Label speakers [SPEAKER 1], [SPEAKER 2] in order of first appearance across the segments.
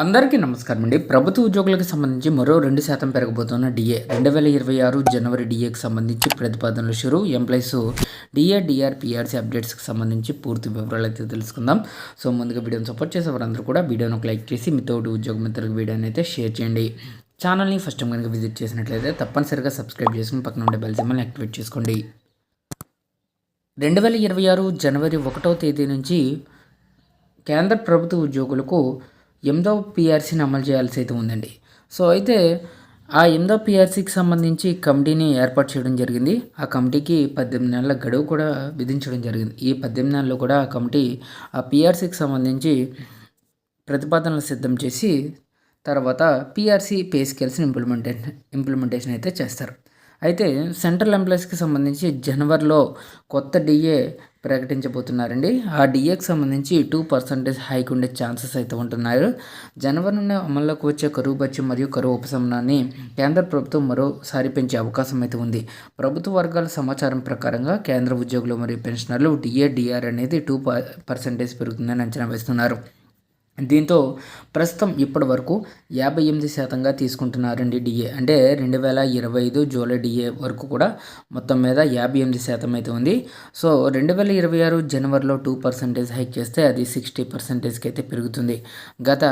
[SPEAKER 1] అందరికీ నమస్కారం అండి. ప్రభుత్వ ఉద్యోగులకు సంబంధించి మరో రెండు శాతం పెరగబోతున్న డిఏ. రెండు వేల ఇరవై ఆరు జనవరి డిఏకి సంబంధించి ప్రతిపాదనలు షురు. ఎంప్లాయీస్ డిఏ డిఆర్ పిఆర్సీ అప్డేట్స్కి సంబంధించి పూర్తి వివరాలు అయితే తెలుసుకుందాం. సో ముందుగా వీడియోని సపోర్ట్ చేసే వారందరూ కూడా వీడియోను లైక్ చేసి మీ ఉద్యోగ మిత్రులకు వీడియోని అయితే షేర్ చేయండి. ఛానల్ని ఫస్ట్ టైం కనుక విజిట్ చేసినట్లయితే తప్పనిసరిగా సబ్స్క్రైబ్ చేసుకుని పక్కన ఉండే బెల్ సింబల్ని యాక్టివేట్ చేసుకోండి. రెండు వేల ఇరవై ఆరు జనవరి ఒకటో తేదీ నుంచి కేంద్ర ప్రభుత్వ ఉద్యోగులకు ఎనిమిదవ పిఆర్సీని అమలు చేయాల్సి అయితే ఉందండి. సో అయితే ఆ ఎనిమిదవ పిఆర్సీకి సంబంధించి కమిటీని ఏర్పాటు చేయడం జరిగింది. ఆ కమిటీకి పద్దెనిమిది నెలల గడువు కూడా విధించడం జరిగింది. ఈ పద్దెనిమిది నెలలు కూడా ఆ కమిటీ ఆ పిఆర్సీకి సంబంధించి ప్రతిపాదనలు సిద్ధం చేసి తర్వాత పిఆర్సీ పే స్కేల్స్ని ఇంప్లిమెంటే ఇంప్లిమెంటేషన్ అయితే చేస్తారు. అయితే సెంట్రల్ ఎంప్లాయీస్కి సంబంధించి జనవరిలో కొత్త డిఏ ప్రకటించబోతున్నారండి. ఆ డిఏకి సంబంధించి టూ పర్సంటేజ్ హైక్ ఉండే ఛాన్సెస్ అయితే ఉంటున్నారు జనవరి నుండి అమల్లోకి వచ్చే కరువు బత్యం మరియు కరువు ఉపశమనాన్ని కేంద్ర ప్రభుత్వం మరోసారి పెంచే అవకాశం అయితే ఉంది. ప్రభుత్వ వర్గాల సమాచారం ప్రకారంగా కేంద్ర ఉద్యోగులు మరియు పెన్షనర్లు డిఏ డిఆర్ అనేది టూ పర్సెంటేజ్ పెరుగుతుందని అంచనా వేస్తున్నారు. దీంతో ప్రస్తుతం ఇప్పటి వరకు యాభై ఎనిమిది శాతంగా తీసుకుంటున్నారండి డిఏ. అంటే రెండు వేల ఇరవై ఐదు జూలై డిఏ వరకు కూడా మొత్తం మీద యాభై ఎనిమిది శాతం అయితే ఉంది. సో రెండు వేల ఇరవై ఆరు జనవరిలో టూ పర్సెంటేజ్ హైక్ చేస్తే అది సిక్స్టీ పర్సెంటేజ్కి అయితే పెరుగుతుంది. గత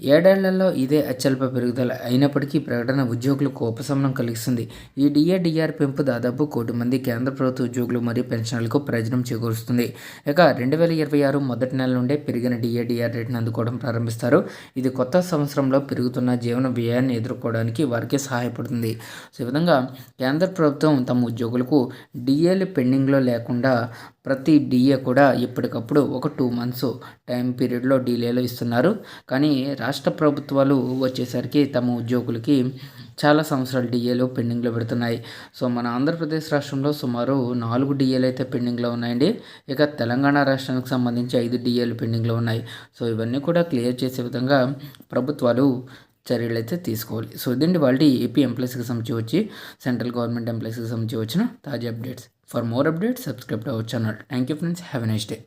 [SPEAKER 1] ఏడేళ్ళలో ఇదే అత్యల్ప పెరుగుదల అయినప్పటికీ ప్రకటన ఉద్యోగులకు ఉపశమనం కలిగిస్తుంది. ఈ డిఏడిఆర్ పెంపు దాదాపు కోటి మంది కేంద్ర ప్రభుత్వ ఉద్యోగులు మరియు పెన్షన్లకు ప్రయోజనం చేకూరుస్తుంది. ఇక రెండు వేల ఇరవై ఆరు మొదటి నెల నుండే పెరిగిన డిఏడిఆర్ రేటును అందుకోవడం ప్రారంభిస్తారు. ఇది కొత్త సంవత్సరంలో పెరుగుతున్న జీవన వ్యయాన్ని ఎదుర్కోవడానికి వారికి సహాయపడుతుంది. సో ఈ విధంగా కేంద్ర ప్రభుత్వం తమ ఉద్యోగులకు డిఏలు పెండింగ్లో లేకుండా ప్రతి డిఏ కూడా ఎప్పటికప్పుడు ఒక టూ మంత్స్ టైం పీరియడ్లో డిలేలో ఇస్తున్నారు. కానీ రాష్ట్ర ప్రభుత్వాలు వచ్చేసరికి తమ ఉద్యోగులకి చాలా సంవత్సరాలు డిఏలు పెండింగ్లో పెడుతున్నాయి. సో మన ఆంధ్రప్రదేశ్ రాష్ట్రంలో సుమారు నాలుగు డిఏలు అయితే పెండింగ్లో ఉన్నాయండి. ఇక తెలంగాణ రాష్ట్రానికి సంబంధించి ఐదు డిఏలు పెండింగ్లో ఉన్నాయి. సో ఇవన్నీ కూడా క్లియర్ చేసే విధంగా ప్రభుత్వాలు చర్యలు అయితే తీసుకోవాలి. సో ఇదండి వాళ్ళ ఏపీ ఎంప్లాయీస్కి సంబంధించి వచ్చి సెంట్రల్ గవర్నమెంట్ ఎంప్లాయీస్కి సంబంధించి వచ్చిన తాజా updates. For more updates subscribe our channel thank you friends. Have a nice day.